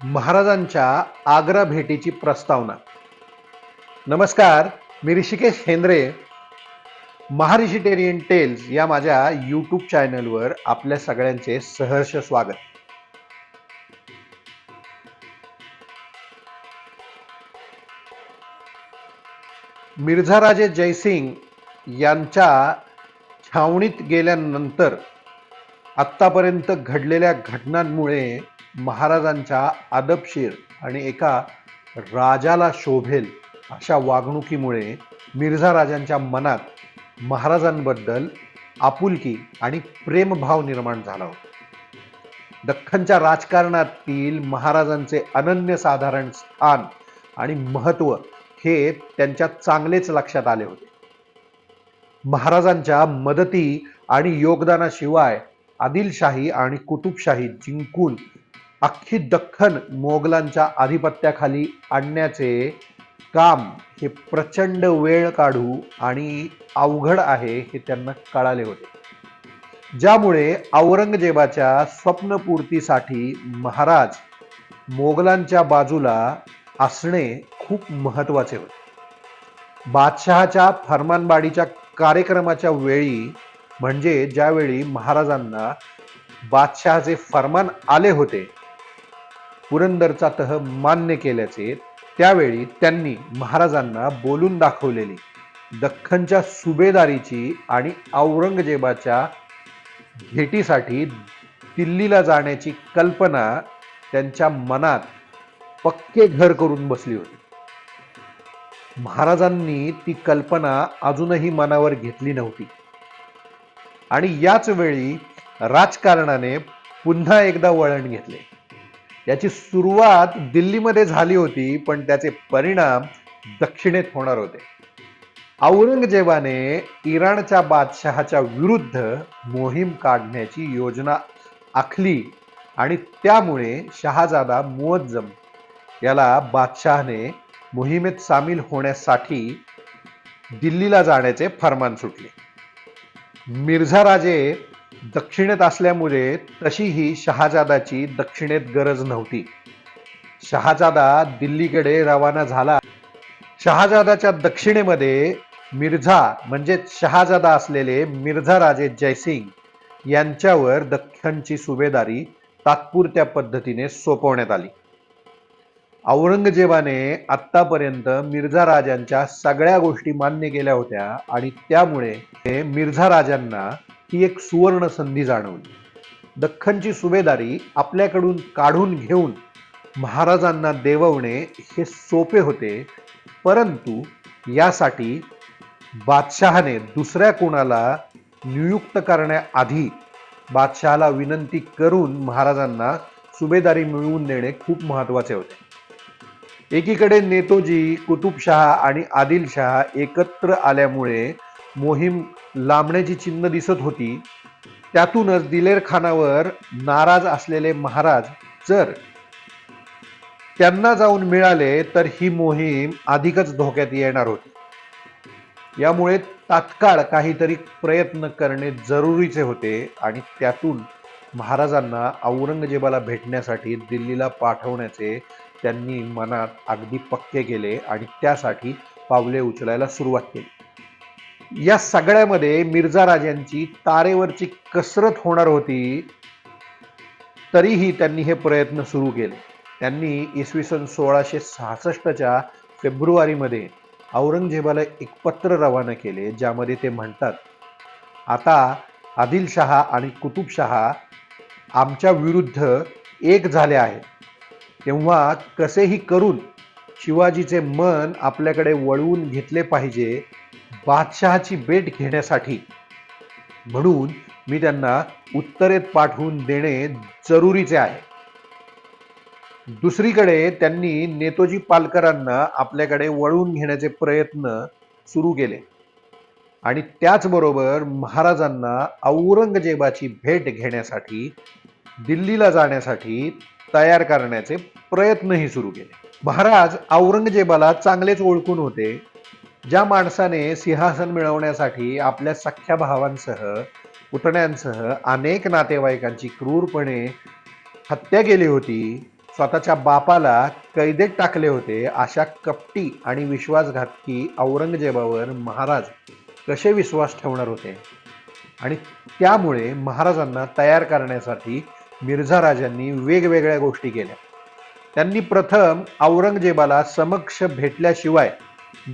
महाराजांच्या आग्रा भेटीची प्रस्तावना. नमस्कार मी ऋषिकेश हेंद्रे महारिशिटेरियन टेल्स या माझ्या यूट्यूब चॅनलवर आपल्या सगळ्यांचे सहर्ष स्वागत. मिर्झाराजे जयसिंग यांच्या छावणीत गेल्यानंतर आत्तापर्यंत घडलेल्या घटनांमुळे महाराजांच्या आदबशीर आणि एका राजाला शोभेल अशा वागणुकीमुळे मिर्झा राजांच्या मनात महाराजांबद्दल आपुलकी आणि प्रेमभाव निर्माण झाला होता. दख्खनच्या राजकारणातील महाराजांचे अनन्यसाधारण स्थान आणि महत्त्व हे त्यांच्या चांगलेच लक्षात आले होते. महाराजांच्या मदती आणि योगदानाशिवाय आदिलशाही आणि कुतुबशाही जिंकून अख्खी दख्खन मोगलांच्या आधिपत्याखाली आणण्याचे काम हे प्रचंड वेळ काढू आणि अवघड आहे हे त्यांना कळाले होते. ज्यामुळे औरंगजेबाच्या स्वप्नपूर्तीसाठी महाराज मोगलांच्या बाजूला असणे खूप महत्त्वाचे होते. बादशहाच्या फरमानबाडीच्या कार्यक्रमाच्या वेळी म्हणजे ज्यावेळी महाराजांना बादशहाचे फरमान आले होते पुरंदरचा तह मान्य केल्याचे त्यावेळी त्यांनी महाराजांना बोलून दाखवलेली. दख्खनच्या सुभेदारीची आणि औरंगजेबाच्या भेटीसाठी दिल्लीला जाण्याची कल्पना त्यांच्या मनात पक्के घर करून बसली होती. महाराजांनी ती कल्पना अजूनही मनावर घेतली नव्हती. आणि याच वेळी राजकारणाने पुन्हा एकदा वळण घेतले. याची सुरुवात दिल्लीमध्ये झाली होती पण त्याचे परिणाम दक्षिणेत होणार होते. औरंगजेबाने इराणच्या बादशहाच्या विरुद्ध मोहीम काढण्याची योजना आखली आणि त्यामुळे शहाजादा मुअज्जम याला बादशहाने मोहिमेत सामील होण्यासाठी दिल्लीला जाण्याचे फरमान सुटले. मिर्झा राजे दक्षिणेत असल्यामुळे तशीही शहाजादाची दक्षिणेत गरज नव्हती. शहाजादा दिल्लीकडे रवाना झाला. शहाजादाच्या दक्षिणेमध्ये मिर्झा म्हणजे शहाजादा असलेले मिर्झा राजे जयसिंग यांच्यावर दख्खनची सुभेदारी तात्पुरत्या पद्धतीने सोपवण्यात आली. औरंगजेबाने आत्तापर्यंत मिर्झा राजांच्या सगळ्या गोष्टी मान्य केल्या होत्या आणि त्यामुळे हे मिर्झा राजांना ही एक सुवर्ण संधी जाणवली. दख्खनची सुभेदारी आपल्याकडून काढून घेऊन महाराजांना देववणे हे सोपे होते परंतु यासाठी बादशहाने दुसऱ्या कोणाला नियुक्त करण्याआधी बादशहाला विनंती करून महाराजांना सुभेदारी मिळवून देणे खूप महत्त्वाचे होते. एकीकडे नेतोजी कुतुबशहा आणि आदिलशहा एकत्र आल्यामुळे मोहीम लांबण्याची चिन्ह दिसत होती. त्यातूनच दिलेर खानावर नाराज असलेले महाराज जर त्यांना जाऊन मिळाले तर ही मोहीम अधिकच धोक्यात येणार होती. यामुळे तात्काळ काहीतरी प्रयत्न करणे जरुरीचे होते आणि त्यातून महाराजांना औरंगजेबाला भेटण्यासाठी दिल्लीला पाठवण्याचे त्यांनी मनात अगदी पक्के केले आणि त्यासाठी पावले उचलायला सुरुवात केली. या सगळ्यामध्ये मिर्झा राजांची तारेवरची कसरत होणार होती तरीही त्यांनी हे प्रयत्न सुरू केले. त्यांनी इसवी सन सोळाशे सहासष्टच्या फेब्रुवारीमध्ये औरंगजेबाला एक पत्र रवाना केले ज्यामध्ये ते म्हणतात आता आदिलशहा आणि कुतुबशहा आमच्या विरुद्ध एक झाले आहेत. तेव्हा कसेही करून शिवाजीचे मन आपल्याकडे वळवून घेतले पाहिजे बादशहाची भेट घेण्यासाठी. म्हणून मी त्यांना उत्तरेत पाठवून देणे जरुरीचे आहे. दुसरीकडे त्यांनी नेतोजी पालकरांना आपल्याकडे वळवून घेण्याचे प्रयत्न सुरू केले. आणि त्याचबरोबर महाराजांना औरंगजेबाची भेट घेण्यासाठी दिल्लीला जाण्यासाठी तयार करण्याचे प्रयत्नही सुरू केले. महाराज औरंगजेबाला चांगलेच ओळखून होते. ज्या माणसाने सिंहासन मिळवण्यासाठी आपल्या सख्ख्या भावांसह पुतण्यांसह अनेक नातेवाईकांची क्रूरपणे हत्या केली होती स्वतःच्या बापाला कैदेत टाकले होते अशा कपटी आणि विश्वासघातकी औरंगजेबावर महाराज कसे विश्वास ठेवणार होते? आणि त्यामुळे महाराजांना तयार करण्यासाठी मिर्झा राजांनी वेगवेगळ्या गोष्टी केल्या. त्यांनी प्रथम औरंगजेबाला समक्ष भेटल्याशिवाय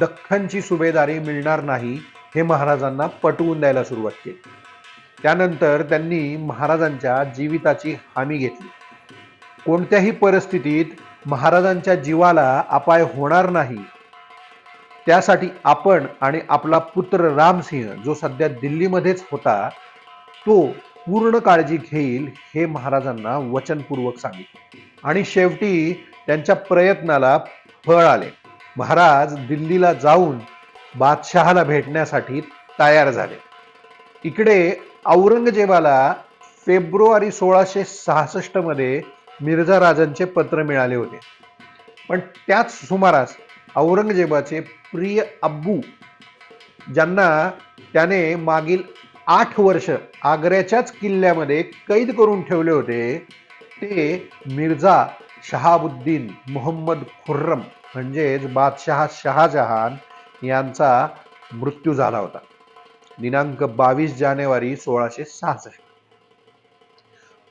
दख्खनची सुभेदारी मिळणार नाही हे महाराजांना पटवून द्यायला सुरुवात केली. त्यानंतर त्यांनी महाराजांच्या जीविताची हमी घेतली. कोणत्याही परिस्थितीत महाराजांच्या जीवाला अपाय होणार नाही. त्यासाठी आपण आणि आपला पुत्र रामसिंह जो सध्या दिल्लीमध्येच होता तो पूर्ण काळजी घेईल हे महाराजांना वचनपूर्वक सांगितले. आणि शेवटी त्यांच्या प्रयत्नाला फळ आले. महाराज दिल्लीला जाऊन बादशहाला भेटण्यासाठी तयार झाले. इकडे औरंगजेबाला फेब्रुवारी सोळाशे सहासष्टमध्ये मिर्झा राजांचे पत्र मिळाले होते. पण त्याच सुमारास औरंगजेबाचे प्रिय अब्बू ज्यांना त्याने मागील आठ वर्ष आग्र्याच्याच किल्ल्यामध्ये कैद करून ठेवले होते ते मिर्झा शहाबुद्दीन मोहम्मद खुर्रम म्हणजेच बादशहा शहाजहान यांचा मृत्यू झाला होता. दिनांक बावीस जानेवारी सोळाशे सहासष्ट.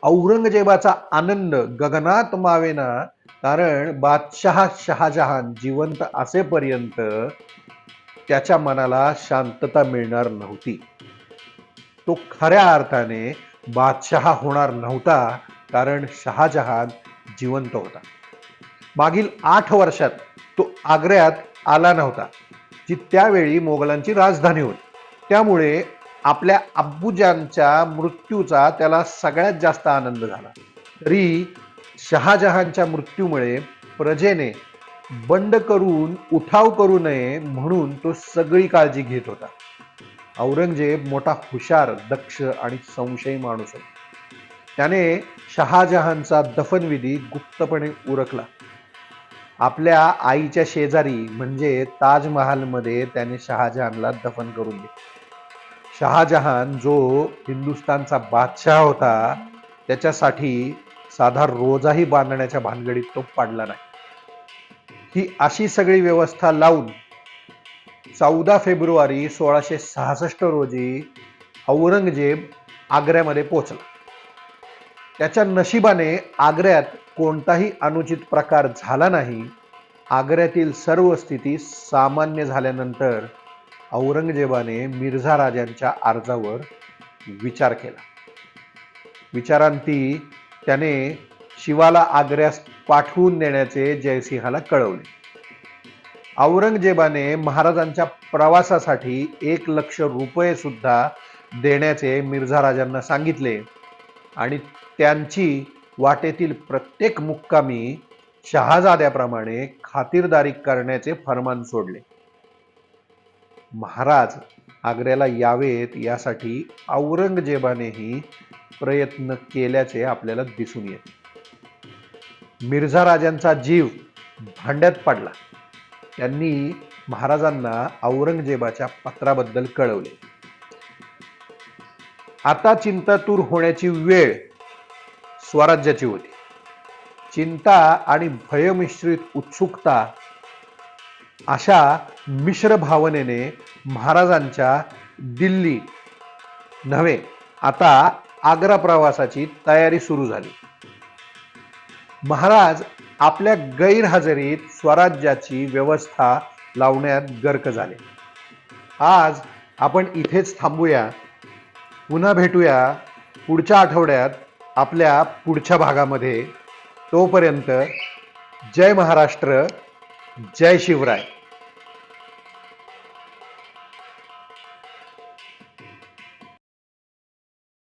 औरंगजेबाचा आनंद गगनात मावेना कारण बादशहा शहाजहान जिवंत असेपर्यंत त्याच्या मनाला शांतता मिळणार नव्हती. तो खऱ्या अर्थाने बादशहा होणार नव्हता कारण शहाजहान जिवंत होता. मागील आठ वर्षात आग्र्यात आला नव्हता जी त्यावेळी मोगलांची राजधानी होती. त्यामुळे आपल्या अब्बुजांच्या मृत्यूचा त्याला सगळ्यात जास्त आनंद झाला. तरी शहाजहानच्या मृत्यूमुळे प्रजेने बंड करून उठाव करू नये म्हणून तो सगळी काळजी घेत होता. औरंगजेब मोठा हुशार दक्ष आणि संशयी माणूस होता. त्याने शहाजहानचा दफनविधी गुप्तपणे उरकला. आपल्या आईच्या शेजारी म्हणजे ताजमहालमध्ये त्याने शहाजहानला दफन करून दिले. शहाजहान जो हिंदुस्थानचा बादशाह होता त्याच्यासाठी साधा रोजाही बांधण्याच्या भानगडीत तो पाडला नाही. ही अशी सगळी व्यवस्था लावून चौदा फेब्रुवारी सोळाशे सहासष्ट रोजी औरंगजेब आग्र्यामध्ये पोचला त्याच्या नशिबाने आग्र्यात कोणताही अनुचित प्रकार झाला नाही. आग्र्यातील सर्व स्थिती सामान्य झाल्यानंतर औरंगजेबाने मिर्झा राजांच्या अर्जावर विचार केला. विचारांती त्याने शिवाला आग्र्यास पाठवून देण्याचे जयसिंहाला कळवले. औरंगजेबाने महाराजांच्या प्रवासासाठी एक लक्ष रुपये सुद्धा देण्याचे मिर्झा राजांना सांगितले आणि त्यांची वाटेतील प्रत्येक मुक्कामी शहाजाद्याप्रमाणे खातिरदारी करण्याचे फरमान सोडले. महाराज आग्र्याला यावेत यासाठी औरंगजेबानेही प्रयत्न केल्याचे आपल्याला दिसून येते. मिर्झा राजांचा जीव भांड्यात पडला. त्यांनी महाराजांना औरंगजेबाच्या पत्राबद्दल कळवले. आता चिंतातूर होण्याची वेळ स्वराज्याची होती. चिंता आणि भयमिश्रित उत्सुकता अशा मिश्र भावनेने महाराजांच्या दिल्ली नव्हे आता आग्रा प्रवासाची तयारी सुरू झाली. महाराज आपल्या गैरहजेरीत स्वराज्याची व्यवस्था लावण्यात गर्क झाले. आज आपण इथेच थांबूया पुन्हा भेटूया पुढच्या आठवड्यात आपल्या पुढच्या भागामध्ये तोपर्यंत जय महाराष्ट्र जय शिवराय.